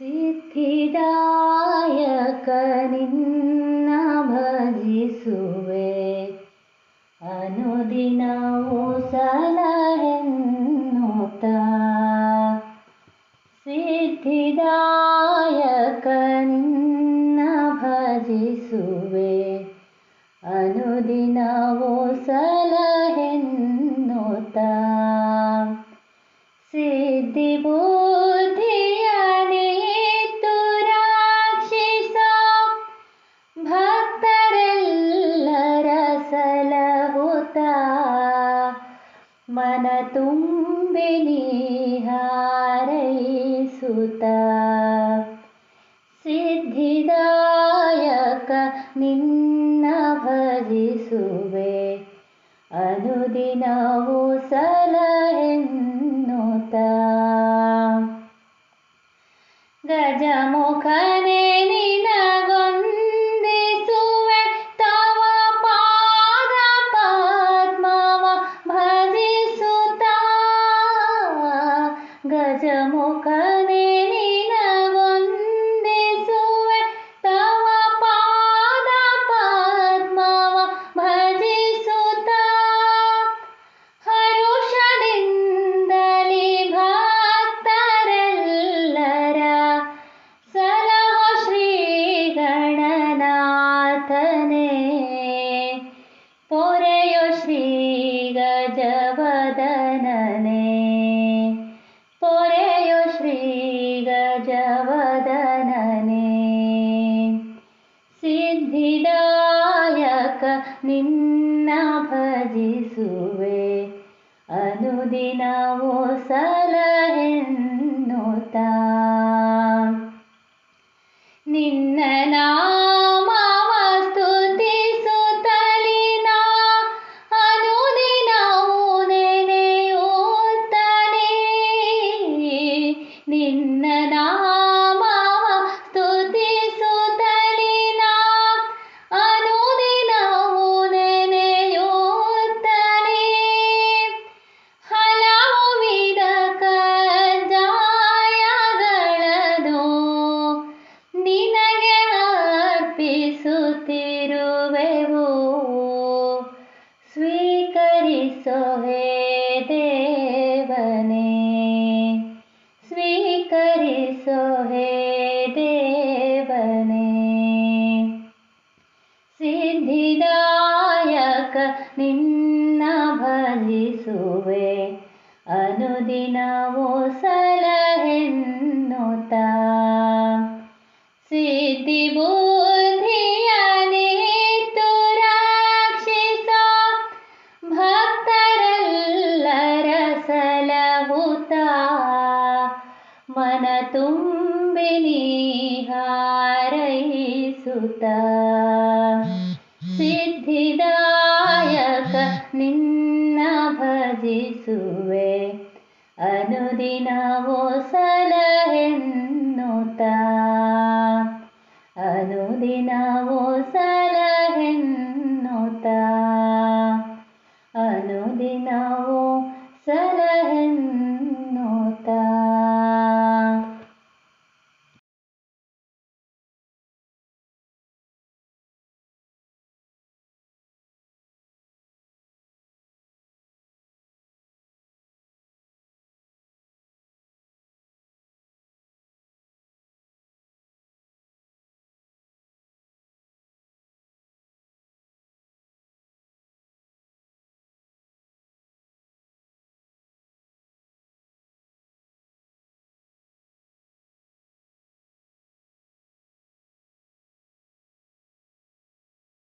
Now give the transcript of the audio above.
ಸಿದ್ಧಿದಾಯಕ ನಿನ್ನ ಭಜಿಸುವೆ ಅನುದಿನವೂ ಸಲಹೆನ್ನುತ್ತ. ಸಿದ್ಧಿದಾಯಕ ನಿನ್ನ ಭಜಿಸುವೆ ಅನುದಿನವೂ ಸಲಹೆನ್ನುತ್ತ ಮನ ತುಂಬಿ ಹಾರೈಸುತ್ತ. ಸಿದ್ಧಿದಾಯಕ ನಿನ್ನ ಭಜಿಸುವೆ. ಅನುದಿನವೂ ಸಲಹೆನ್ನುತ್ತ. ಗಜಮುಖನೇ गजमुख ಗಜವದನನೇ ಸಿದ್ಧಿದಾಯಕ ನಿನ್ನ ಭಜಿಸುವೆ. ಅನುದಿನವೂ ಸಲಹೆನ್ನುತ್ತ. ನಿನ್ನ ಸಿದ್ಧಿದಾಯಕ ನಿನ್ನ ಭಜಿಸುವೆ. ಅನುದಿನವೋ ಸಲಹೆನ್ನುತ್ತ. ಸಿದ್ಧಿ ಬುದ್ಧಿಯ ರಾಕ್ಷಿಸ. ಭಕ್ತರೆಲ್ಲರ ಸಲಹುತ ಮನ ತುಂಬಿನಿ ಹಾರೈಸುತ್ತ. ನಿನ್ನ ಭಜಿಸುವೆ. ಅನುದಿನವೋ ಸಲಹೆನ್ನುತ್ತ. ಅನುದಿನ